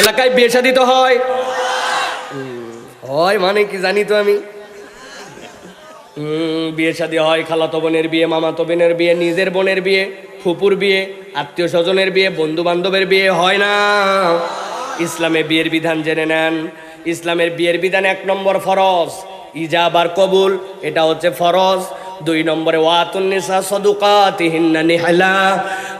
এলাকায় বিয়ে শাদি তো হয়। হয় মানে কি জানি তো আমি। বিয়ে শাদী হয়, খালাতো বোনের বিয়ে, মামাতো বোনের বিয়ে, নিজের বোনের বিয়ে, ফুপুর বিয়ে, আত্মীয় স্বজনের বিয়ে বন্ধু বান্ধবের বিয়ে হয় না। ইসলামে বিয়ের বিধান জেনে নেন। ইসলামের বিয়ের বিধান এক নম্বর ফরজ। ইজাব আর কবুল, এটা হচ্ছে ফরজ। দুই নম্বরে ওয়াতুন্নিসা সদুকাতিহিন্না নিহালা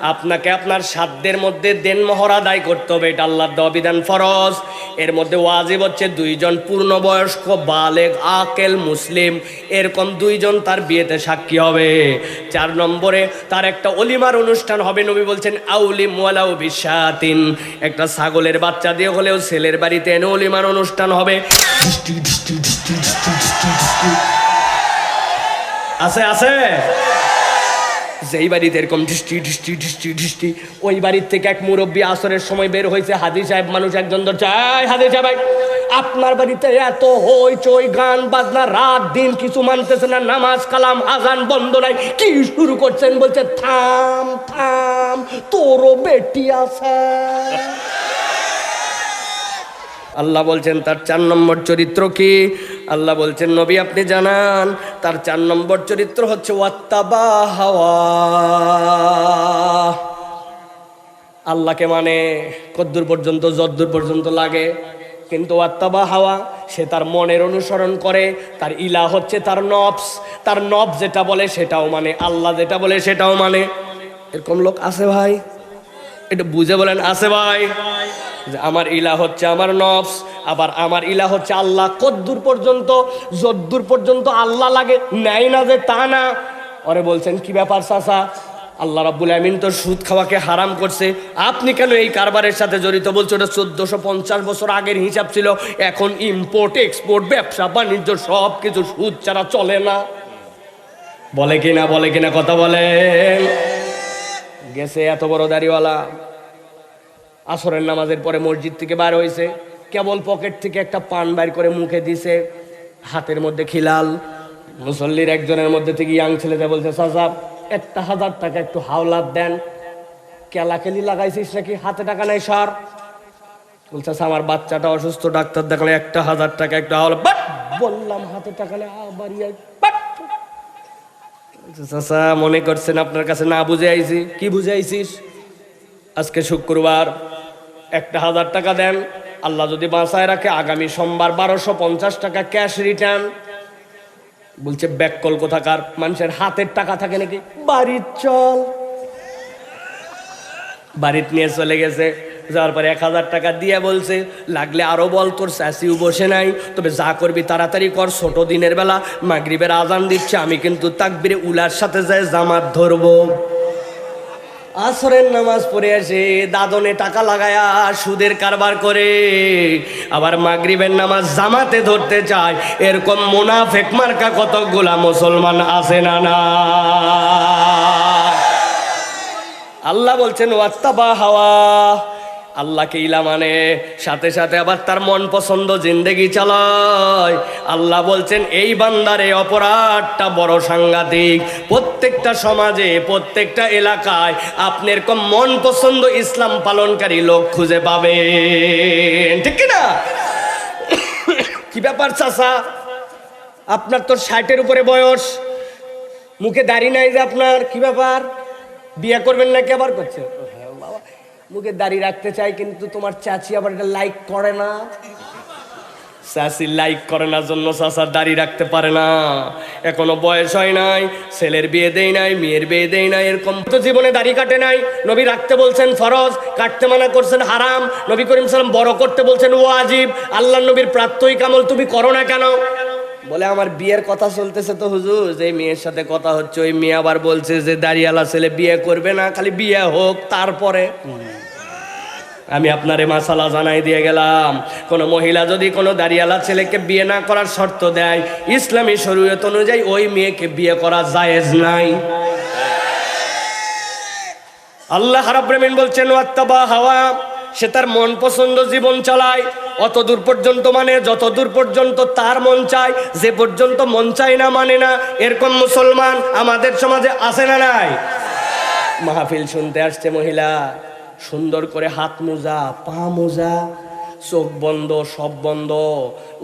আপনাকে আপনার সাধ্যের মধ্যে দেন মোহর আদায় করতে হবে এটা আল্লাহর দেওয়া বিধান ফরজ এর মধ্যে ওয়াজিব হচ্ছে দুইজন পূর্ণবয়স্ক বালেগ আকেল মুসলিম এরকম দুইজন তার বিয়েতে সাক্ষী হবে চার নম্বরে তার একটা অলিমার অনুষ্ঠান হবে নবী বলছেন আউলি মোয়ালাউ বিশ্বাতিন একটা ছাগলের বাচ্চা দিয়ে হলেও ছেলের বাড়িতে এনে অলিমার অনুষ্ঠান হবে আছে আছে? যেই বাড়িতে এরকম ঢিষ্টি ঢিষ্টি ঢিষ্টি ঢিষ্টি ওই বাড়ির থেকে এক মুরব্বী আসরের সময় বের হয়েছে হাদি সাহেব, মানুষ একজন "এই হাদি সাহেব আপনার বাড়িতে এত হই চই গান, বাজনা, রাত, দিন কিছু মানতেছে না, নামাজ, কালাম, আজান বন্ধ নাই, কি শুরু করছেন? বলছে, থাম থাম, তোরও বেটি আছে। আল্লাহ বলছেন, তার চার নম্বর চরিত্র কি? আল্লাহ বলছেন, নবী, আপনি জানান, তার চার নম্বর চরিত্র হচ্ছে ওয়াত্তাবা হাওয়া আল্লাহকে মানে কদ্দূর পর্যন্ত, যদ্দূর পর্যন্ত লাগে, কিন্তু ওয়াত্তাবা হাওয়া সে তার মনের অনুসরণ করে, তার ইলা হচ্ছে তার নবস তার নব যেটা বলে সেটাও মানে আল্লাহ যেটা বলে সেটাও মানে। এরকম লোক আছে ভাই? এটা বুঝে বলেন, আছে ভাই? আমার ইলা হচ্ছে আমার নফস, আবার আমার ইলা হচ্ছে আল্লাহ। কদ্দূর পর্যন্ত, যদ্দূর পর্যন্ত আল্লাহ লাগে নেয় না যে তা না। ওরে বলছেন, কি ব্যাপার চাচা? আল্লাহ রাব্বুল আমিন তো সুদ খাওয়াকে হারাম করছে। আপনি কেন এই কারবারের সাথে জড়িত? বলছো, ওটা চোদ্দশো পঞ্চাশ বছর আগের হিসাব ছিল। এখন ইম্পোর্ট এক্সপোর্ট ব্যবসা, বাণিজ্য সব কিছু সুদ ছাড়া চলে না। বলে কিনা বলে কিনা কথা বলেন। গেছে, এত বড় দাড়িওয়ালা। আসরের নামাজের পরে মসজিদ থেকে বার হয়েছে, কেবল পকেট থেকে একটা পান বাইর করে মুখে দিছে, হাতের মধ্যে খিলাল। মুসল্লির একজনের মধ্যে থেকে ইয়াং ছেলেটা বলছে সাসাব একটা হাজার টাকা একটু হাওলাত দেন। কেলাকেলি লাগাইছিস নাকি? হাতে টাকা নাই, সর। বলছে আমার বাচ্চাটা অসুস্থ, ডাক্তার দেখালে একটা হাজার টাকা একটু হাওলা বাট, বললাম, হাতে টাকা নেই, আবার চাচা, মনে করছেন আপনার কাছে না বুঝে আইছি। কি বুঝে আইছিস? আজকে শুক্রবার। একটা হাজার টাকা দেন। আল্লাহ যদি বাঁচায় রাখে, আগামী সোমবার বারোশো পঞ্চাশ টাকা ক্যাশ রিটার্ন। বলছে ব্যাককল কোথাকার? মানুষের হাতের টাকা থাকে নাকি? বাড়ির চল। বাড়িতে নিয়ে চলে গেছে। যাওয়ার পরে এক হাজার টাকা দিয়ে বলছে, লাগলে আরও বল, তোর শাসিও বসে নাই। তবে যা করবি তাড়াতাড়ি কর, ছোট দিনের বেলা মাগরিবের আজান দিচ্ছে, আমি কিন্তু তাকবিরে উলার সাথে যাই জামাত ধরবো। আসরের নামাজ পড়ে আসে দাদনে টাকা লাগায়া সুদের কারবার করে। আবার মাগরিবের নামাজ জামাতে ধরতে চায়, এরকম মোনাফেক মার্কা কতগুলা মুসলমান আছে না না? আল্লাহ বলছেন ওয়াত্তাবা হাওয়া আল্লাহকে ইলা মানে। সাথে সাথে আবার তার মন পছন্দ জিন্দেগি চালায়। আল্লাহ বলছেন এই বান্দারে অপরাধটা বড় সাংঘাতিক। প্রত্যেকটা সমাজে প্রত্যেকটা এলাকায় আপনি এরকম মন পছন্দ ইসলাম পালনকারী লোক খুঁজে পাবেন। ঠিক না কি ব্যাপার চাচা? আপনার তো ষাটের উপরে বয়স। মুখে দাড়ি নাই যে আপনার কি ব্যাপার? বিয়ে করবেন নাকি আবার করছে ও বাবা, মুখে দাড়ি রাখতে চাই, কিন্তু তোমার চাচি আবার এটা লাইক করে না। চাচি লাইক করে না জন্য চাচার দাড়ি রাখতে পারে না। এখনও বয়স হয় নাই, ছেলের বিয়ে দেই নাই, মেয়ের বিয়ে দেই নাই, এরকম তো জীবনে দাড়ি কাটে নাই। নবী রাখতে বলছেন ফরজ, কাটতে মানা করছেন হারাম। নবী করিম সালাম বড় করতে বলছেন ওয়াজিব। আল্লাহ নবীর প্রাত্যহিক আমল তুমি করো না কেন? বলে, আমার বিয়ের কথা চলতেছে তো হুজুর। যে মেয়ের সাথে কথা হচ্ছে, ওই মেয়ে আবার বলছে যে, দাঁড়িয়ালা ছেলে বিয়ে করবে না, খালি বিয়ে হোক, তারপরে। আমি আপনারে মাসালা জানাই দিয়ে গেলাম। কোন মহিলা যদি কোনো দাঁড়িয়ালা ছেলেকে বিয়ে না করার শর্ত দেয়, ইসলামী শরীয়ত অনুযায়ী ওই মেয়েকে বিয়ে করা জায়েজ নাই। আল্লাহ হারাব্রেমিন বলছেন, ওয়াত্তাবা হাওয়া। সে তার মন পছন্দ জীবন চালায়। অত দূর পর্যন্ত মানে যত দূর পর্যন্ত তার মন চায়, যে পর্যন্ত মন চায় না মানে না, এরকম মুসলমান আমাদের সমাজে আসে না নাই? মাহফিল শুনতে আসছে মহিলা, সুন্দর করে হাত মোজা, পা মোজা চোখ বন্ধ, সব বন্ধ।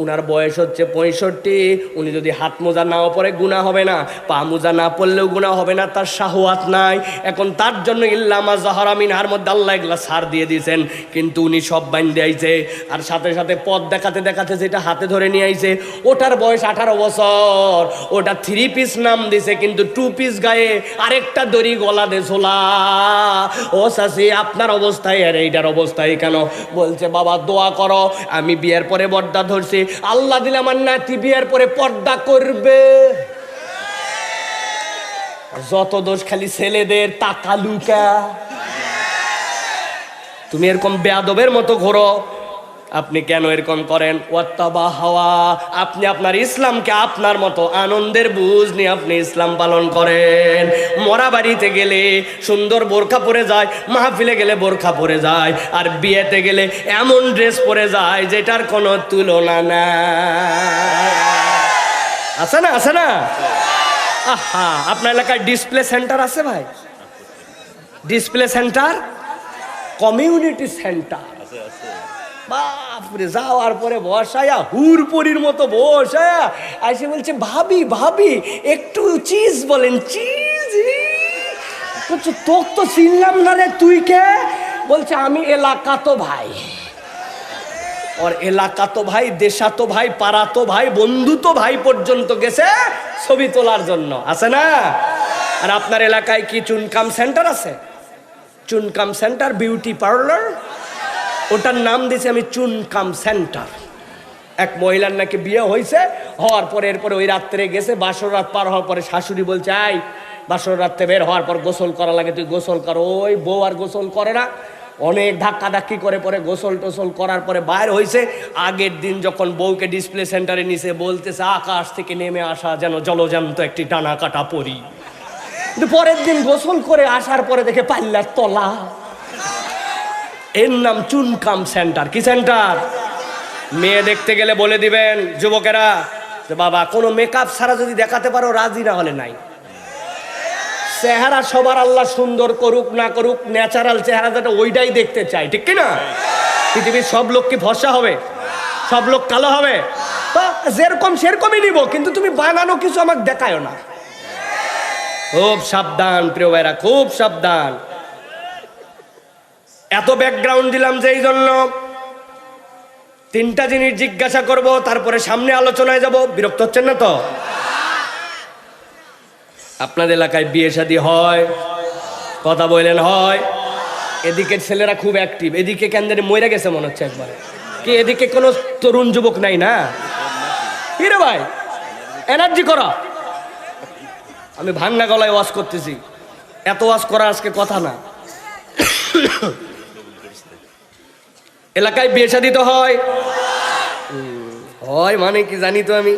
উনার বয়স হচ্ছে পঁয়ষট্টি, উনি যদি হাত মোজা নাও পরে গুণা হবে না, পা মোজা না পড়লেও গুণা হবে না, তার শাহওয়াত নাই। এখন তার জন্য ইল্লামা জাহারামিন হার মধ্যে আল্লাহ এগুলা সার দিয়ে দিয়েছেন। কিন্তু উনি সব বাইন্দে আইছে, আর সাথে সাথে পথ দেখাতে দেখাতে যেটা হাতে ধরে নিয়ে আইছে, ওটার বয়স আঠারো বছর। ওটা থ্রি পিস নাম দিছে, কিন্তু টু পিস গায়ে আরেকটা দড়ি গলা দে ঝোলা। ও শাসি আপনার অবস্থায় আর এইটার অবস্থায় কেন? বলছে, বাবা, দোয়া করো। আমি বিয়ের পরে পর্দা ধরছি। আল্লাহ দিলে আমার নাতি বিয়ের পরে পর্দা করবে। যত দোষ খালি ছেলেদের, টাকা লুকা। তুমি এরকম বেয়াদবের মতো ঘোরো। আপনি কেন এরকম করেন? ওয়াত্তাবা হাওয়া আপনি আপনার ইসলামকে আপনার মতো আনন্দের বুঝ নিয়ে আপনি ইসলাম পালন করেন। মরা বাড়িতে গেলে সুন্দর বোরখা পরে যায়, মাহফিলে গেলে বোরখা পরে যায়, আর বিয়েতে গেলে এমন ড্রেস পরে যায় যেটার কোনো তুলনা না আছে না আছে না? আহা, আপনার এলাকায় ডিসপ্লে সেন্টার আছে ভাই? ডিসপ্লে সেন্টার কমিউনিটি সেন্টার বাপরে যাওয়ার পরে বসায়া হুরপুরির মতো বসায়া, আর আইসে বলছে, ভাবি ভাবি, একটু চিজ বলেন চিজ বলছে তোক তো চিনলাম না রে তুই কে? বলছে, আমি এলাকা তো ভাই। ওর এলাকা তো ভাই দেশা তো ভাই পাড়া তো ভাই বন্ধু তো ভাই পর্যন্ত গেছে ছবি তোলার জন্য। আছে না? আর আপনার এলাকায় কি চুনকাম সেন্টার আছে? চুনকাম সেন্টার, বিউটি পার্লার? ওটার নাম দিয়েছি আমি চুনকাম সেন্টার। এক মহিলার নাকি বিয়ে হয়েছে, হওয়ার পরে এরপরে ওই রাত্রে গেছে, বাসর রাত পার হওয়ার পরে শাশুড়ি বলছে আই বাসর রাত্রে বের হওয়ার পর গোসল করা লাগে, তুই গোসল কর। ওই বউ আর গোসল করে না। অনেক ধাক্কা ধাক্কি করে পরে গোসল টোসল করার পরে বাইর হয়েছে। আগের দিন যখন বউকে ডিসপ্লে সেন্টারে নিছে, বলতেছে, আকাশ থেকে নেমে আসা যেন জলজান্ত একটি টানা কাটা পরি। পরের দিন গোসল করে আসার পরে দেখে পাল্লার তলা। এর নাম চুনকাম সেন্টার। কি সেন্টার? মেয়ে দেখতে গেলে বলে দিবেন, যুবকেরা, যে বাবা, কোনো মেকআপ ছাড়া যদি দেখাতে পারো, রাজি না হলে নাই। চেহারা সবার আল্লাহ সুন্দর করুক, না করুক ন্যাচারাল চেহারা যেটা, ওইটাই দেখতে চাই, ঠিক কি না পৃথিবীর সব লোক কি ফর্সা হবে? সব লোক কালো হবে? তো যেরকম, সেরকমই নিব, কিন্তু তুমি বানানো কিছু আমাকে দেখায়ও না। খুব সাবধান, প্রিয় ভাইরা খুব সাবধান। এত ব্যাকগ্রাউন্ড দিলাম যে এই জন্য তিনটা জিনিস জিজ্ঞাসা করব, তারপরে সামনে আলোচনায় যাব। বিরক্ত হচ্ছেন না তো? আপনাদের এলাকায় বিয়ে শাদী হয়, কথা বললেন হয়। এদিকে ছেলেরা খুব অ্যাক্টিভ এদিকে কেন জানি মরে গেছে মনে হচ্ছে একবারে। কি, এদিকে কোনো তরুণ যুবক নাই না? কি রে ভাই এনার্জি করা। আমি ভাঙ্গা গলায় ওয়াশ করতেছি। এত ওয়াশ করা আজকে কথা না। এলাকায় বিয়ে শাদি তো হয়। হয় মানে কি জানি তো আমি।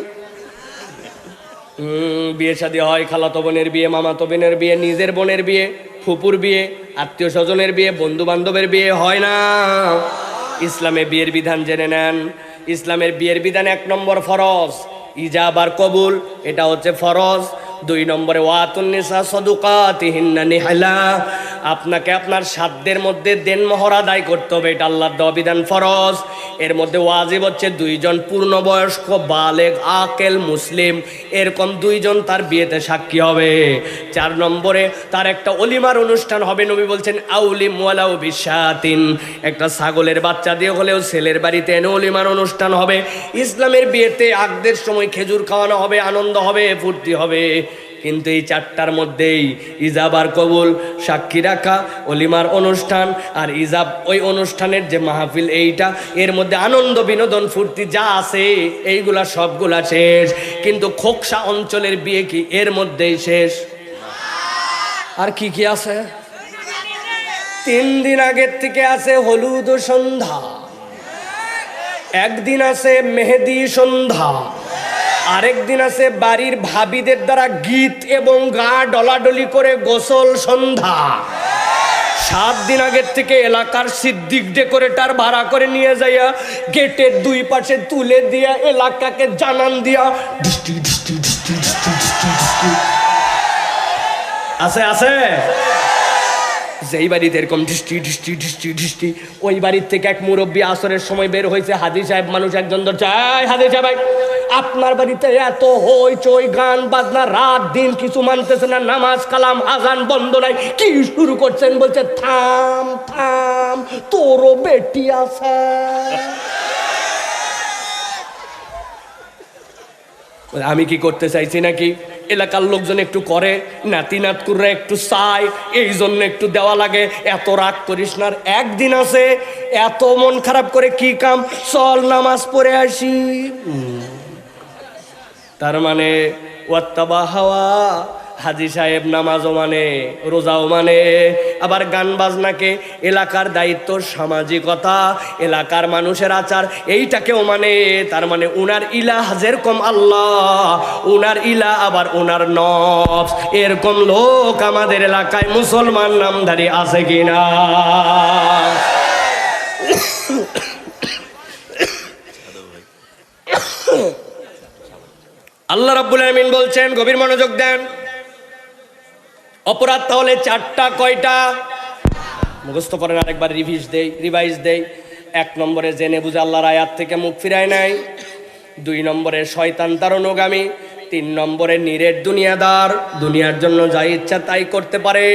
বিয়ে শাদি হয়, খালাতো বোনের বিয়ে, মামাতো বোনের বিয়ে, নিজের বোনের বিয়ে, ফুপুর বিয়ে, আত্মীয় স্বজনের বিয়ে বন্ধু বান্ধবের বিয়ে হয় না। ইসলামে বিয়ের বিধান জেনে নেন। ইসলামের বিয়ের বিধান এক নম্বর ফরজ। ইজাব আর কবুল, এটা হচ্ছে ফরজ। দুই নম্বরে ওয়াতুন্নিসা সদুকাতিহিন্না নিহালা। আপনাকে আপনার সাধ্যের মধ্যে দেন মহর আদায় করতে হবে, এটা আল্লাহর দেওয়া বিধান ফরজ। এর মধ্যে ওয়াজিব হচ্ছে দুইজন পূর্ণবয়স্ক বালেক আকেল, মুসলিম, এরকম দুইজন তার বিয়েতে সাক্ষী হবে। চার নম্বরে তার একটা অলিমার অনুষ্ঠান হবে, নবী বলছেন আউলি মোয়ালাউ বিশ্বাতিন একটা ছাগলের বাচ্চা দিয়ে হলেও ছেলের বাড়িতে এনে অলিমার অনুষ্ঠান হবে। ইসলামের বিয়েতে আগদের সময় খেজুর খাওয়ানো হবে, আনন্দ হবে, ফুর্তি হবে। কিন্তু এই চারটার মধ্যেই ইজাব আর কবুল সাক্ষী রাখা অলিমার অনুষ্ঠান আর ইজাব ওই অনুষ্ঠানের যে মাহফিল এইটা, এর মধ্যে আনন্দ, বিনোদন, ফুর্তি যা আছে, এইগুলা সবগুলা শেষ। কিন্তু খোকসা অঞ্চলের বিয়ে কি এর মধ্যেই শেষ? আর কি কি আছে? তিন দিন আগের থেকে আছে হলুদ সন্ধ্যা। একদিন আছে মেহেদি সন্ধ্যা। আরেক দিন আছে বাড়ির ভাবিদের দ্বারা গীত এবং গা ডলাডলি করে গোসল সন্ধ্যা সাত দিন আগের থেকে এলাকার সিদ্দিক ডেকোরেটার ভাড়া করে নিয়ে যাইয়া গেটের দুই পাশে তুলে দিয়া এলাকাকে জানান দিয়া। আছে আছে যেই বাড়িতে এরকম ঢিস্টি ঢিস্টি ঢিস্টি ঢিস্টি ওই বাড়ির থেকে এক মুরব্বী আসরের সময় বের হয়েছে। হাদি সাহেব, মানুষ একজন ধর চাই হাদি সাহেব আপনার বাড়িতে এত হই চই গান, বাজনা, রাত দিন কিছু মানতেছে না, নামাজ, কালাম আগান বন্ধ নাই, কি শুরু করছেন? বলছে, থাম থাম, তোরও বেটি আছে। আমি কি করতে চাইছি নাকি? এলাকার লোকজন একটু করে নাতি নাতকুররা একটু চায় এই জন্য একটু দেওয়া লাগে। এত রাগ করিস না একদিন আছে এত মন খারাপ করে কি কাম? চল নামাজ পড়ে আসি। তার মানে ওয়াত্তাবা হাওয়া হাজি সাহেব নামাজও মানে রোজাও মানে। আবার গান বাজনাকে এলাকার দায়িত্ব সামাজিকতা, এলাকার মানুষের আচার এইটাকেও মানে তার মানে উনার ইলাহ যেরকম আল্লাহ, উনার ইলা আবার উনার নফস। এরকম লোক আমাদের এলাকায় মুসলমান নামধারী আছে কিনা আল্লাহ রাব্বুল আলামিন বলছেন, গভীর মনোযোগ দেন। অপরাধ তাহলে চারটা, কয়টা? মুখস্থ করেন আরেকবার রিভিজ দেই রিভাইজ দেই। এক নম্বরে জেনে বুঝে আল্লাহর আয়াত থেকে মুখ ফিরায় নাই দুই নম্বরে শয়তান তার অনুগামী তিন নম্বরে নিরের দুনিয়াদার। দুনিয়ার জন্য যা ইচ্ছা তাই করতে পারে।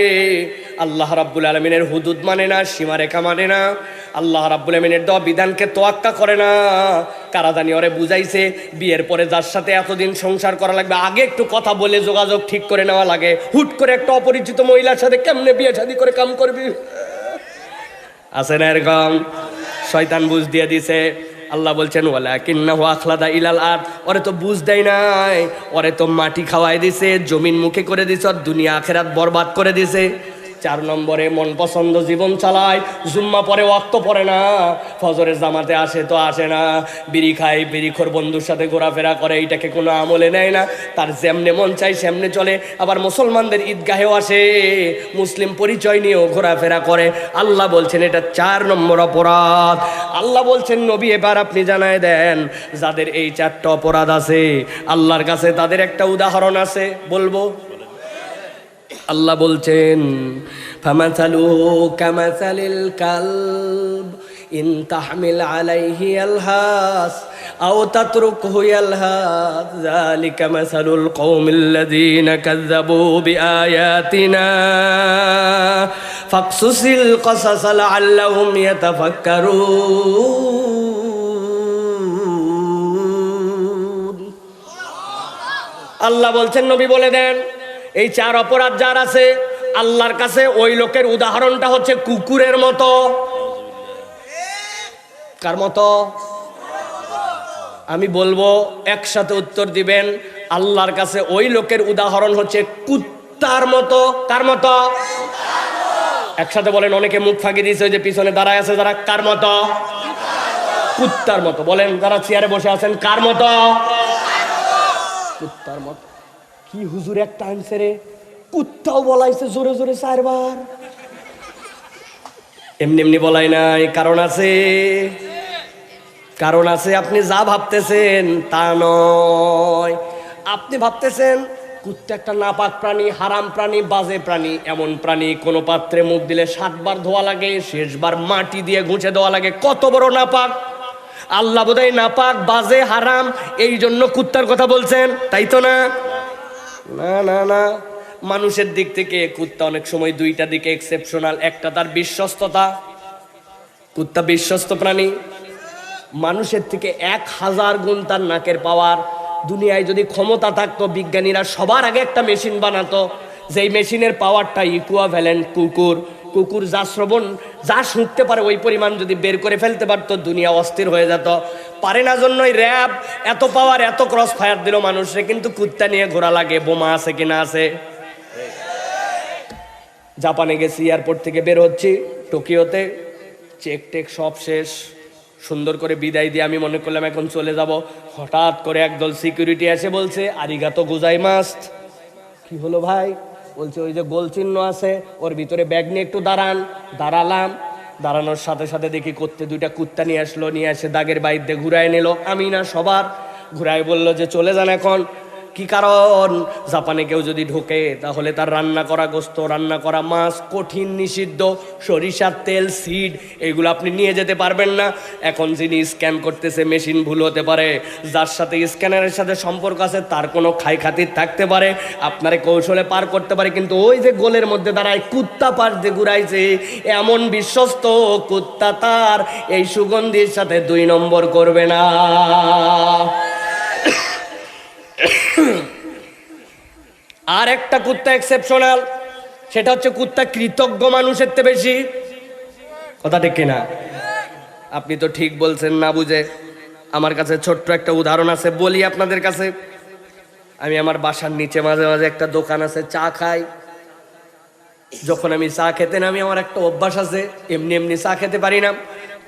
আল্লাহ রাব্বুল আলমিনের হুদুদ মানে না সীমারেখা মানে না। আল্লাহ রাব্বুল আলমিনের দেওয়া বিধানকে তোয়াক্কা করে না। কারা জানি ওরে বুঝাইছে, বিয়ের পরে যার সাথে এতদিন সংসার করা লাগবে, আগে একটু কথা বলে যোগাযোগ ঠিক করে নেওয়া লাগে। হুট করে একটা অপরিচিত মহিলার সাথে কেমনে বিয়ে শাদি করে কাম করবি? আছে না এরকম? শয়তান বুঝ দিয়ে দিছে। আল্লাহ বলছেন ওয়ালা কিন্নাহু আখলাদা ইলাল আর ওরে তো বুঝ দেয় নাই। ওরে তো মাটি খাওয়াই দিছে, জমিন মুখে করে দিছে, আর দুনিয়া আখেরাত বরবাদ করে দিছে। চার নম্বরে মন পছন্দ, জীবন চালায়। জুম্মা পরে ওয়াক্ত পড়ে না। ফজরের জামাতে আসে তো আসে না। বিড়ি খায় বিড়িখোর বন্ধুর সাথে ঘোরাফেরা করে এইটাকে কোনো আমলে নেয় না। তার যেমনে মন চাই সেমনে চলে। আবার মুসলমানদের ঈদগাহেও আসে। মুসলিম পরিচয় নিয়েও ঘোরাফেরা করে। আল্লাহ বলছেন, এটা চার নম্বর অপরাধ। আল্লাহ বলছেন, নবী, এবার আপনি জানায় দেন, যাদের এই চারটা অপরাধ আছে, আল্লাহর কাছে তাদের একটা উদাহরণ আছে, বলব? আল্লাহ বলছেন ফামাসালুহু কামাসালিল কালব, ইন তাহমিল আলাইহি আলহাস, আও তাতরুকহু ইয়ালহাস যালিকা মাসালুল কওমিল লাযীনা কাযযাবু বিআয়াতিনা, ফাকসুসিল কসাস লাআল্লাহুম ইয়াতাফাক্কারুন। আল্লাহ বলছেন, নবী বলে দেন এই চার অপরাধ যার আছে, আল্লাহর কাছে ওই লোকের উদাহরণটা হচ্ছে কুকুরের মতো। কার মতো? আমি বলব, একসাথে উত্তর দিবেন, আল্লাহর কাছে ওই লোকের উদাহরণ হচ্ছে কুত্তার মতো। কার মতো? একসাথে বলেন, অনেকে মুখ ফাঁকি দিয়েছে যে পিছনে দাঁড়ায় আছে যারা, কার মতো? কুত্তার মতো। বলেন, যারা চেয়ারে বসে আছেন, কার মতো? কুত্তার মতো। কি হুজুর একটা আনছে কুত্তাও বলাইছে জোরে জোরে চারবার। এমনি এমনি বলাই নাই, কারণ আছে। কারণ আছে, আপনি যা ভাবতেছেন তা নয়। আপনি ভাবতেছেন, কুত্তা একটা নাপাক প্রাণী, হারাম প্রাণী, বাজে প্রাণী, এমন প্রাণী, কোনো পাত্রে মুখ দিলে সাতবার ধোয়া লাগে, শেষবার মাটি দিয়ে ঘুষে দেওয়া লাগে। কত বড় নাপাক? আল্লাহ বোধহয় নাপাক, বাজে, হারাম এই জন্য কুত্তার কথা বলছেন, তাই তো না? না না না। মানুষের দিক থেকে কুত্তা অনেক সময় দুইটা দিকে এক্সেপশনাল একটা তার বিশ্বস্ততা। কুত্তা বিশ্বস্ত প্রাণী। মানুষের থেকে এক হাজার গুণ তার নাকের পাওয়ার দুনিয়ায় যদি ক্ষমতা থাকতো, বিজ্ঞানীরা সবার আগে একটা মেশিন বানাতো। যেই মেশিনের পাওয়ারটা ইকুয়া ভ্যালেন্ট কুকুর। কুকুর, যা শ্রবণ, যা শুনতে পারে, ওই পরিমাণ যদি বের করে ফেলতে পারতো, দুনিয়া অস্থির হয়ে যেত। পারে না জন্যই র্যাব, এত পাওয়ার এত ক্রস ফায়ার দিল মানুষে কিন্তু কুত্তা নিয়ে ঘোরা লাগে, বোমা আছে কিনা আছে? জাপানে গেছি এয়ারপোর্ট থেকে বের হচ্ছি, টোকিওতে। চেক টেক সব শেষ। সুন্দর করে বিদায় দিয়ে আমি মনে করলাম এখন চলে যাব। হঠাৎ করে একদল সিকিউরিটি এসে বলছে আরিগাত গুজাই মাস্ট কি হলো ভাই? বলছে, ওই যে গোল চিহ্ন আছে, ওর ভিতরে ব্যাগ নিয়ে একটু দাঁড়ান। দাঁড়ালাম। দাঁড়ানোর সাথে সাথে দেখি করতে দুইটা কুত্তা নিয়ে আসলো, নিয়ে এসে দাগের বাইর দিয়ে ঘুরায় নিল। আমি না সবার ঘুরায় বলল যে, চলে যান এখন। কি কারণ? জাপানে কেউ যদি ঢোকে, তাহলে তার রান্না করা গোস্ত, রান্না করা মাছ, কঠিন, নিষিদ্ধ, সরিষার তেল, সিড, এগুলো আপনি নিয়ে যেতে পারবেন না। এখন যিনি স্ক্যান করতেছে, মেশিন ভুল হতে পারে। যার সাথে স্ক্যানারের সাথে সম্পর্ক আছে, তার কোনো খাই খাতির থাকতে পারে। আপনারে কৌশলে পার করতে পারে, কিন্তু ওই যে গোলের মধ্যে দাঁড়ায়, কুত্তা পাশ দিয়ে ঘুরাইছে, এমন বিশ্বস্ত কুত্তা তার এই সুগন্ধির সাথে দুই নম্বর করবে না। আর একটা কুত্তা এক্সেপশনাল সেটা হচ্ছে কুত্তা কৃতজ্ঞ মানুষের চেয়ে বেশি। কথা ঠিক কিনা? আপনি তো ঠিক বলছেন না বুঝে। আমার কাছে ছোট্ট একটা উদাহরণ আছে, বলি আপনাদের কাছে। আমি আমার বাসার নিচে মাঝে মাঝে একটা দোকান আছে, চা খাই। যখন আমি চা খেতে নামি, আমার একটা অভ্যাস আছে, এমনি এমনি চা খেতে পারি না।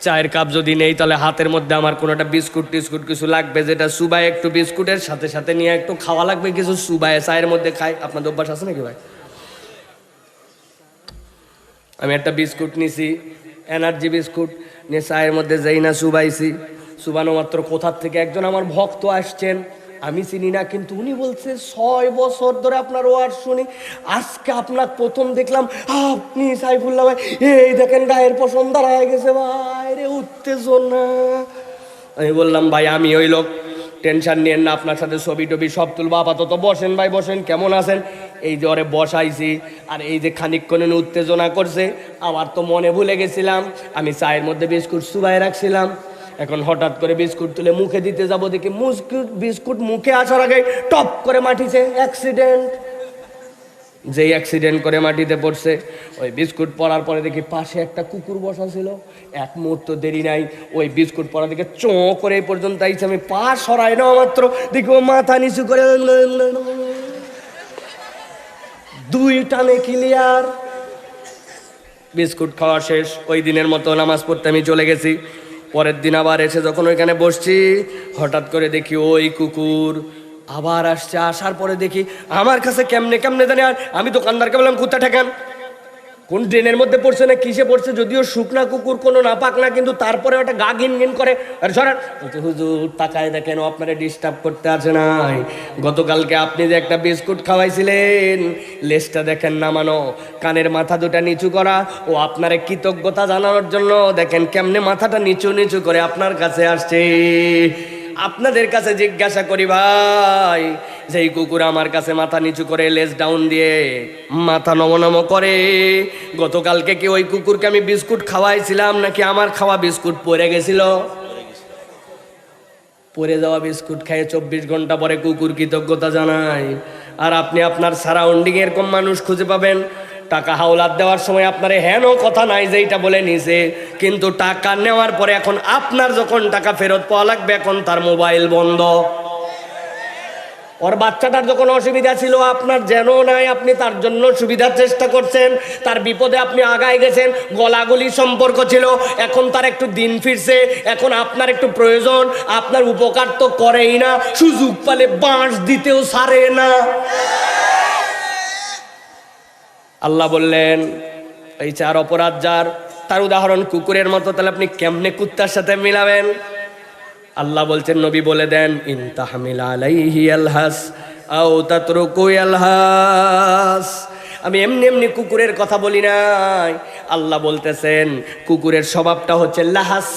চায়ের কাপ যদি নেই, তাহলে হাতের মধ্যে আমার কোনো একটা বিস্কুট টিস্কুট কিছু লাগবে, যেটা সুবাই একটু বিস্কুটের সাথে সাথে নিয়ে একটু খাওয়া লাগবে, কিছু সুবাই চায়ের মধ্যে খাই। আপনাদের অভ্যাস আছে নাকি ভাই? আমি একটা বিস্কুট নিছি, এনার্জি বিস্কুট, নিয়ে চায়ের মধ্যে যাই না সুবাইছি, সুবানো মাত্র কোথার থেকে একজন আমার ভক্ত আসছেন। আমি চিনি না, কিন্তু উনি বলছে, ছয় বছর ধরে আপনার ওয়ার্ড শুনি। আজকে আপনার প্রথম দেখলাম, আপনি সাইফুল্লাহ ভাই, এই দেখেন গায়ের পশম দাঁড়ায় গেছে ভাই রে, উত্তেজনা। আমি বললাম, ভাই, আমি ওই লোক, টেনশন নিয়েন না, আপনার সাথে ছবি টবি সব তুলবো, আপাতত বসেন ভাই, বসেন, কেমন আছেন? এই যে ওরে বসাইছি, আর এই যে খানিকক্ষণ উত্তেজনা করছে, আবার তো মনে ভুলে গেছিলাম, আমি চায়ের মধ্যে বিস্কুট সুবাই রাখছিলাম। এখন হঠাৎ করে বিস্কুট তুলে মুখে দিতে যাব দেখি মুস্কুট বিস্কুট মুখে আসার আগে টপ করে মাটিছে অ্যাক্সিডেন্ট যেই অ্যাক্সিডেন্ট করে মাটিতে পড়ছে, ওই বিস্কুট পড়ার পরে দেখি পাশে একটা কুকুর বসা ছিল। এক মুহূর্ত দেরি নাই, ওই বিস্কুট পড়া দিকে চোঁ করে এই পর্যন্ত আইছে, আমি পা সরাই না মাত্র, দেখি ও মাথা নিচু করে দুই টানে ক্লিয়ার বিস্কুট খাওয়া শেষ, ওই দিনের মতো নামাজ পড়তে আমি চলে গেছি। পরের দিন আবার এসে যখন ওইখানে বসছি, হঠাৎ করে দেখি ওই কুকুর আবার আসছে। আসার পরে দেখি, আমার কাছে কেমনে কেমনে জানে আর আমি দোকানদারকে বললাম, কুত্তা ঠেকান। কোন ড্রেনের মধ্যে পড়ছে না কিসে পড়ছে? যদিও শুকনা কুকুর কোনো না পাক না, কিন্তু তারপরে ওটা গা ঘিন ঘিন করে। আর সরান। হুজুর, তাকায় দেখেন, আপনারা ডিস্টার্ব করতে আছে নাই। গতকালকে আপনি যে একটা বিস্কুট খাওয়াইছিলেন, লেজটা দেখেন নামানো, কানের মাথা দুটা নিচু করা, ও আপনার কৃতজ্ঞতা জানানোর জন্য দেখেন কেমনে মাথাটা নিচু নিচু করে আপনার কাছে আসছে। আপনাদের কাছে জিজ্ঞাসা করি ভাই, যেই কুকুর আমার কাছে মাথা নিচু করে লেজ ডাউন দিয়ে মাথা নম নম করে, গতকালকে কি ওই কুকুরকে আমি বিস্কুট খাওয়াইছিলাম নাকি আমার খাওয়া বিস্কুট পরে গেছিল? পরে যাওয়া বিস্কুট খেয়ে চব্বিশ ঘণ্টা পরে কুকুর কৃতজ্ঞতা জানায় আর আপনি আপনার সারাউন্ডিং এরকম মানুষ খুঁজে পাবেন টাকা হাওলাত দেওয়ার সময় আপনার হেন কথা নাই যে এটা বলে নিছে। কিন্তু টাকা নেওয়ার পরে এখন আপনার যখন টাকা ফেরত পাওয়া লাগবে, এখন তার মোবাইল বন্ধ। ওর বাচ্চাটার যখন অসুবিধা ছিল, আপনার যেন নাই, আপনি তার জন্য সুবিধার চেষ্টা করছেন। তার বিপদে আপনি আগায় গেছেন, গলাগলি সম্পর্ক ছিল। এখন তার একটু দিন ফিরছে, এখন আপনার একটু প্রয়োজন। আপনার উপকার তো করেই না, সুযোগ পালে বাঁশ দিতেও সারে না। আল্লাহ বললেন, এই চার অপরাধ যার, তার উদাহরণ কুকুরের মতো, তাহলে আপনি কেমনে কুত্তার সাথে মিলাবেন? আল্লাহ বলছেন, নবী বলে দেন আলহাস। আমি এমনি এমনি কুকুরের কথা বলি নাই। আল্লাহ বলতেছেন, কুকুরের স্বভাবটা হচ্ছে লাহাস।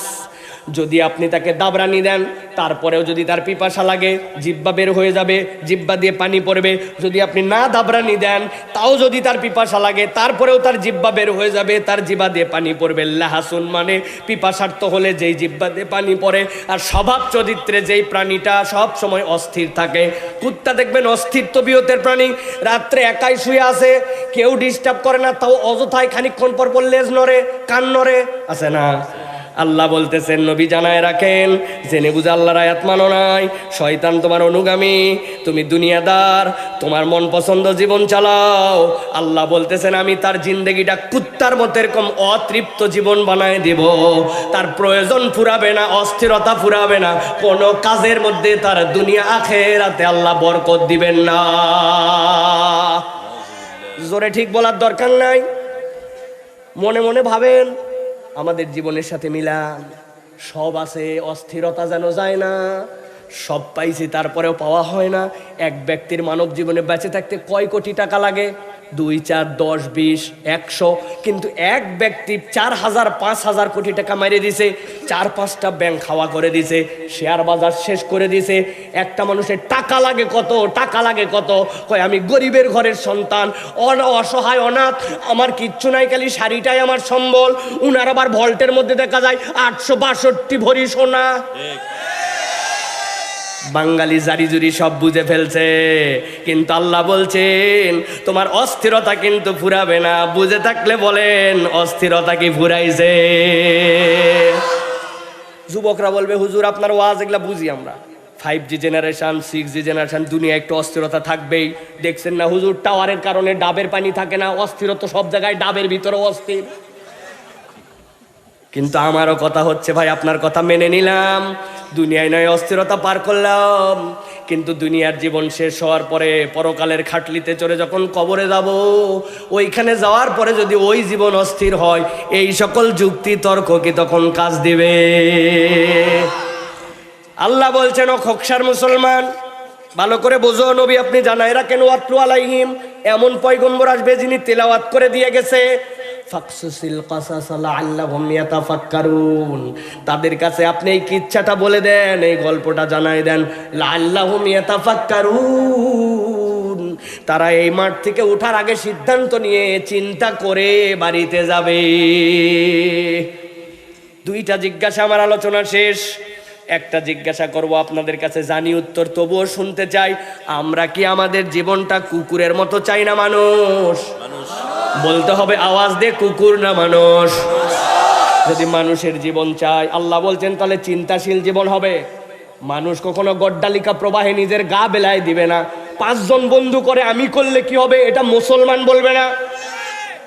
যদি আপনি তাকে দাবরানি দেন, তারপরেও যদি তার পিপাসা লাগে জিব্বা বের হয়ে যাবে জিব্বা দিয়ে পানি পড়বে। যদি আপনি না দাবরানি দেন, তাও যদি তার পিপাসা লাগে, তারপরেও তার জিব্বা বের হয়ে যাবে, তার জিব্বা দিয়ে পানি পড়বে। লাহাসুন মানে পিপাসার্থ হলে যেই জিব্বা দিয়ে পানি পড়ে, আর স্বভাব চরিত্রে যেই প্রাণীটা সব সময় অস্থির থাকে। কুত্তা দেখবেন অস্থির তবিয়তের প্রাণী, রাত্রে একাই শুয়ে আছে, কেউ ডিস্টার্ব করে না, তাও অযথায় খানিকক্ষণ পর পর লেজ নড়ে, কান নড়ে, আছে না? আল্লাহ বলতেছেন, নবী জানায় রাখেন, জেনে বুঝে আল্লাহর আয়াত মানো নাই। শয়তান তোমার অনুগামী, তুমি দুনিয়াদার, তোমার মন পছন্দ জীবন চালাও। আল্লাহ বলতেছেন, আমি তার জিন্দগিটা কুত্তার মতো এরকম অতৃপ্ত জীবন বানায় দেব। তার প্রয়োজন ফুরাবে না, অস্থিরতা ফুরাবে না। কোনো কাজের মধ্যে তার দুনিয়া আখেরাতে আল্লাহ বরকত দিবেন না। জোরে ঠিক বলার দরকার নাই। মনে মনে ভাবেন আমাদের জীবনের সাথে মিলান সব আছে, অস্থিরতা যেন যায় না। সব পাইছি, তারপরেও পাওয়া হয় না। এক ব্যক্তির মানব জীবনে বেঁচে থাকতে কয় কোটি টাকা লাগে? দুই, চার, দশ, বিশ, একশো, কিন্তু এক ব্যক্তি চার হাজার, পাঁচ হাজার কোটি টাকা মেরে দিছে, চার, পাঁচটা ব্যাংক খাওয়া করে দিছে শেয়ার বাজার শেষ করে দিছে, একটা মানুষের টাকা লাগে কত, টাকা লাগে কত, কয় আমি গরিবের ঘরের সন্তান অসহায়, অনাথ, আমার কিচ্ছু নাই, খালি শাড়িটাই আমার সম্বল, উনার আবার ভল্টের মধ্যে দেখা যায়, আটশো বাষট্টি ভরি সোনা। বাঙালি জারি জুরি সব বুঝে ফেলছে। কিন্তু আল্লাহ বলছেন, তোমার অস্থিরতা কিন্তু ফুরাবে না। বুঝে থাকলে বলেন, অস্থিরতা কি ফুরাইছে? যুবকরা বলবে, হুজুর, আপনার ওয়াজ এগুলা বুঝি আমরা। Five G generation six G generation দুনিয়া একটু অস্থিরতা থাকবেই। দেখছেন না হুজুর, টাওয়ারের কারণে ডাবের পানি থাকে না অস্থিরতা সব জায়গায় ডাবের ভিতরে অস্থির। কিন্তু আমারও কথা হচ্ছে, ভাই, আপনার কথা মেনে নিলাম। দুনিয়ায় নয়, অস্থিরতা পার করলাম। কিন্তু দুনিয়ার জীবন শেষ হওয়ার পরে পরকালের খাটলিতে চড়ে যখন কবরে যাব, ওইখানে যাওয়ার পরে যদি ওই জীবন অস্থির হয়, এই সকল যুক্তি, তর্ক কি তখন কাজ দিবে? আল্লাহ বলছেন, ও খোকসার মুসলমান, ভালো করে বোঝো নবী, আপনি জানাই রাখেন, ওয়াতলু আলাইহিম। এমন পয়গম্বর আসবে যিনি তেলাওয়াত করে দিয়ে গেছে। তাদের কাছে আপনি এই কিচ্ছাটা বলে দেন, এই গল্পটা জানাই দেন। ইয়াতাফাক্কারুন। তারা এই মাঠ থেকে ওঠার আগে সিদ্ধান্ত নিয়ে চিন্তা করে বাড়িতে যাবে। দুইটা জিজ্ঞাসা, আমার আলোচনা শেষ। একটা জিজ্ঞাসা করব আপনাদের কাছে জানি উত্তর তবুও শুনতে চাই আমরা কি আমাদের জীবনটা কুকুরের মতো চাই না মানুষ? বলতে হবে আওয়াজ দে কুকুর না মানুষ। যদি মানুষের জীবন চাই আল্লাহ বলছেন তাহলে চিন্তাশীল জীবন হবে। মানুষ কখনো গড্ডালিকা প্রবাহে নিজের গা বেলায় দিবে না। পাঁচজন বন্ধু করে আমি করলে কি হবে এটা মুসলমান বলবে না।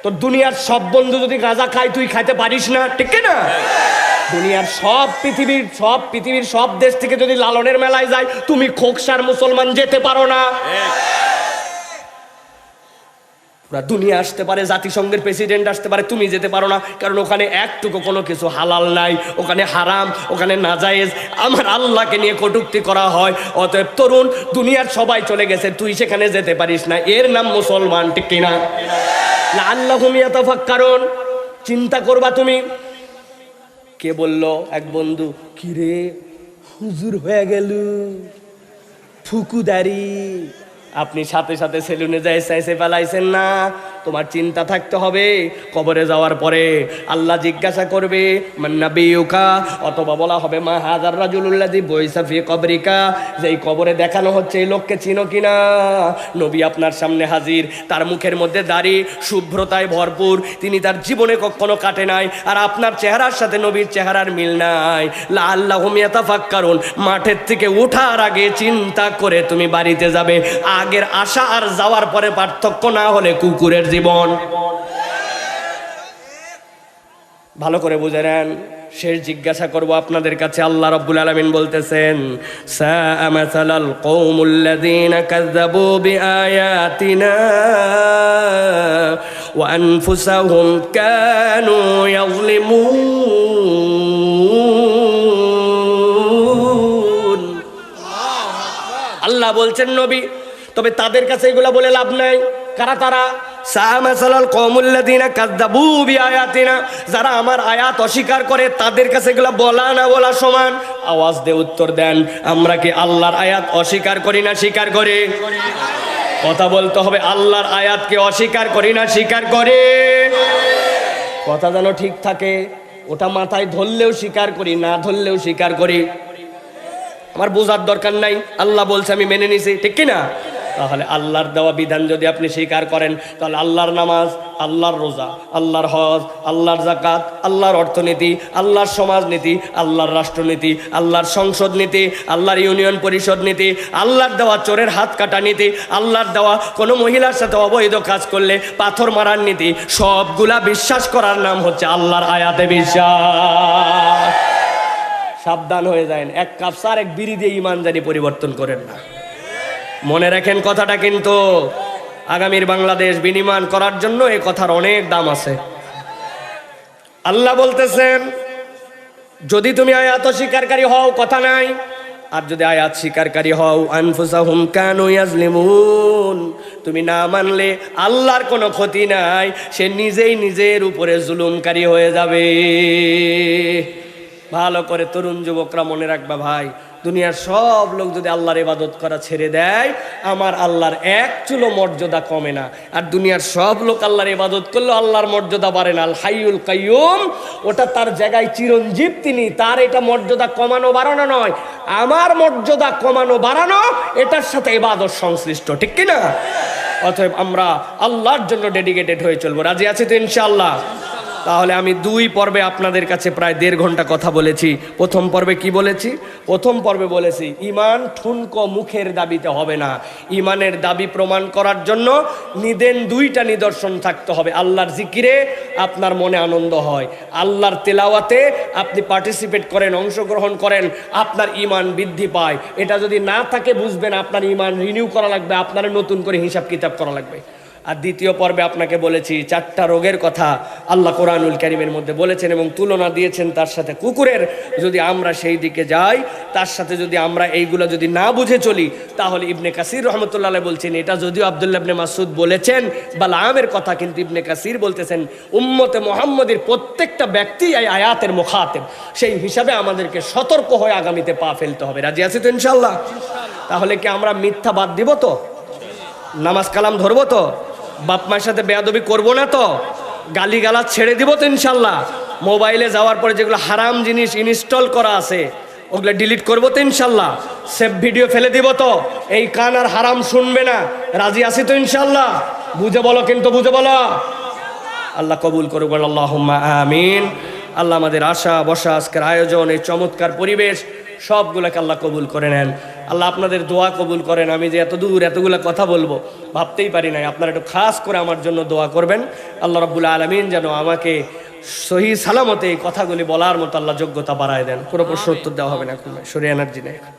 তোর দুনিয়ার সব বন্ধু যদি গাঁজা খায় তুই খাইতে পারিস না ঠিক না? দুনিয়ার সব পৃথিবীর সব পৃথিবীর সব দেশ থেকে যদি লালনের মেলায় যায়, তুমি খোকসার মুসলমান যেতে পারো না। পুরা দুনিয়া আসতে পারে, জাতিসংঘের প্রেসিডেন্ট আসতে পারে, তুমি যেতে পারো না। কারণ ওখানে একটুকু কোনো কিছু হালাল নাই, ওখানে হারাম, ওখানে নাজায়েজ। আমার আল্লাহকে নিয়ে কটুক্তি করা হয়। অতএব তরুণ, দুনিয়ার সবাই চলে গেছে, তুই সেখানে যেতে পারিস না। এর নাম মুসলমান, ঠিক কিনা? না আল্লাহ কারণ চিন্তা করবা তুমি কে বলল? এক বন্ধু কিরে হুজুর হয়ে গেল ফুকুদারি আপনি সাথে সাথে সেলুনে যাই চাইছে ফেলাইছেন না। তোমার চিন্তা থাকতে হবে, কবরে যাওয়ার পরে আল্লাহ জিজ্ঞাসা করবে মান্নাবিউকা অথবা বলা হবে, মা হাজার রাজুল্লাদি বৈসাফি কবরিকা? যেই কবরে দেখানো হচ্ছে এই লোককে চিনো কিনা নবী আপনার সামনে হাজির, তার মুখের মধ্যে দাড়ি শুভ্রতায় ভরপুর, তিনি তার জীবনে কখনো কাটে নাই, আর আপনার চেহারার সাথে নবীর চেহারার মিল নাই। লা আল্লাহ কারণ মাঠের থেকে ওঠার আগে চিন্তা করে তুমি বাড়িতে যাবে। আগের আশা আর যাওয়ার পরে পার্থক্য না হলে কুকুরের জীবন। ভালো করে বুঝে নেন, শেষ জিজ্ঞাসা করব আপনাদের কাছে, আল্লাহ রব্বুল আলামিন বলতেছেন আল্লাহ বলছেন, নবী তবে তাদের কাছে এগুলো বলে লাভ নাই। কারা তারা? যারা আমার আয়াত অস্বীকার করে, তাদের কাছে এগুলা বলা না বলা সমান। আওয়াজ দিয়ে উত্তর দেন, আমরা কি আল্লাহর আয়াত অস্বীকার করি না স্বীকার করি? কথা বলতে হবে, আল্লাহর আয়াতকে অস্বীকার করি না স্বীকার করে। কথা যেন ঠিক থাকে, ওটা মাথায় ধরলেও স্বীকার করি, না ধরলেও স্বীকার করি। আমার বোঝার দরকার নাই, আল্লাহ বলছে আমি মেনে নিছি, ঠিক কি না তাহলে আল্লাহর দেওয়া বিধান যদি আপনি স্বীকার করেন, তাহলে আল্লাহর নামাজ, আল্লাহর রোজা, আল্লাহর হজ, আল্লাহর জাকাত আল্লাহর অর্থনীতি, আল্লাহর সমাজনীতি, আল্লাহর রাষ্ট্রনীতি, আল্লাহর সংসদ নীতি, আল্লাহর ইউনিয়ন পরিষদ নীতি, আল্লাহর দেওয়া চোরের হাত কাটা নীতি, আল্লাহর দেওয়া কোনো মহিলার সাথে অবৈধ কাজ করলে পাথর মারার নীতি, সবগুলা বিশ্বাস করার নাম হচ্ছে আল্লাহর আয়াতে বিশ্বাস। সাবধান হয়ে যায় এক কাপ সার, এক বিড়ি দিয়ে ইমান জানি পরিবর্তন করেন না। মনে রাখেন কথাটা কিন্তু আগামীর বাংলাদেশ বিনিময় করার জন্য এই কথার অনেক দাম আছে। আল্লাহ বলতেছেন, যদি তুমি আয়াত স্বীকারী হও, কথা নাই। আর যদি আয়াত স্বীকারকারী হও ইয়াজলিমুন। তুমি না মানলে আল্লাহর কোনো ক্ষতি নাই, সে নিজেই নিজের উপরে জুলুমকারী হয়ে যাবে। ভালো করে তরুণ যুবকরা মনে রাখবা ভাই দুনিয়ার সব লোক যদি আল্লাহর ইবাদত করা ছেড়ে দেয়, আমার আল্লাহর এক চুলো মর্যাদা কমে না। আর দুনিয়ার সব লোক আল্লাহর ইবাদত করলেও আল্লাহর মর্যাদা বাড়ে না। আল হাইউল কাইয়ুম, ওটা তার জায়গায় চিরঞ্জীব তিনি, তার এটা মর্যাদা কমানো বাড়ানো নয়। আমার মর্যাদা কমানো বাড়ানো, এটার সাথে ইবাদত সংশ্লিষ্ট, ঠিক কি না অতএব আমরা আল্লাহর জন্য ডেডিকেটেড হয়ে চলবো। রাজি আছে তো ইনশাআল্লাহ? তাহলে আমি দুই পর্বে আপনাদের কাছে প্রায় দেড় ঘণ্টা কথা বলেছি। প্রথম পর্বে কি বলেছি? প্রথম পর্বে বলেছি, ইমান ঠুনকো মুখের দাবিতে হবে না। ইমানের দাবি প্রমাণ করার জন্য নিদেন দুইটা নিদর্শন থাকতে হবে। আল্লাহর জিকিরে আপনার মনে আনন্দ হয়। আল্লাহর তেলাওয়াতে আপনি পার্টিসিপেট করেন, অংশগ্রহণ করেন, আপনার ইমান বৃদ্ধি পায়। এটা যদি না থাকে, বুঝবেন আপনার ইমান রিনিউ করা লাগবে, আপনার নতুন করে হিসাব কিতাব করা লাগবে। আর দ্বিতীয় পর্বে আপনাকে বলেছি, চারটা রোগের কথা আল্লাহ কোরআনুল করিমের মধ্যে বলেছেন এবং তুলনা দিয়েছেন তার সাথে। কুকুরের যদি আমরা সেই দিকে যাই, তার সাথে যদি আমরা এইগুলো যদি না বুঝে চলি, তাহলে ইবনে কাসির রহমতুল্লাহ বলছেন, এটা যদিও আবদুল্লাহ ইবনে মাসুদ বলেছেন বা লামের কথা কিন্তু ইবনে কাসির বলতেছেন, উম্মতে মোহাম্মদের প্রত্যেকটা ব্যক্তি এই আয়াতের মুখাতেব। সেই হিসাবে আমাদেরকে সতর্ক হয়ে আগামীতে পা ফেলতে হবে। রাজি আছি তো ইনশাল্লাহ তাহলে কি আমরা মিথ্যা বাদ দিব তো? নামাজ কালাম ধরবো তো? বাপ মায়ের সাথে বেয়াদবি করব না তো? গালি গালাজ ছেড়ে দিব তো ইনশাল্লাহ। মোবাইলে যাওয়ার পরে যেগুলো হারাম জিনিস ইনস্টল করা আছে, ওগুলো ডিলিট করব তো ইনশাল্লাহ। সেভ ভিডিও ফেলে দিব তো। এই কান আর হারাম শুনবে না। রাজি আছি তো ইনশাল্লাহ। বুঝে বলো কিন্তু বুঝে বলো। আল্লাহ কবুল করুক আল্লাহ আমিন। আল্লাহ আমাদের আশা বসা আজকের আয়োজন, এই চমৎকার পরিবেশ সবগুলোকে আল্লাহ কবুল করে নেন। আল্লাহ আপনাদের দোয়া কবুল করেন। আমি যে এত দূর এতগুলো কথা বলব, ভাবতেই পারি নাই। আপনারা একটু খাস করে আমার জন্য দোয়া করবেন। আল্লাহ রব্বুল আলমিন যেন আমাকে সহি সালামতে এই কথাগুলি বলার মতো আল্লাহ যোগ্যতা বাড়ায় দেন। কোনো প্রশ্ন উত্তর দেওয়া হবে না এখন সরি এনার্জি নেই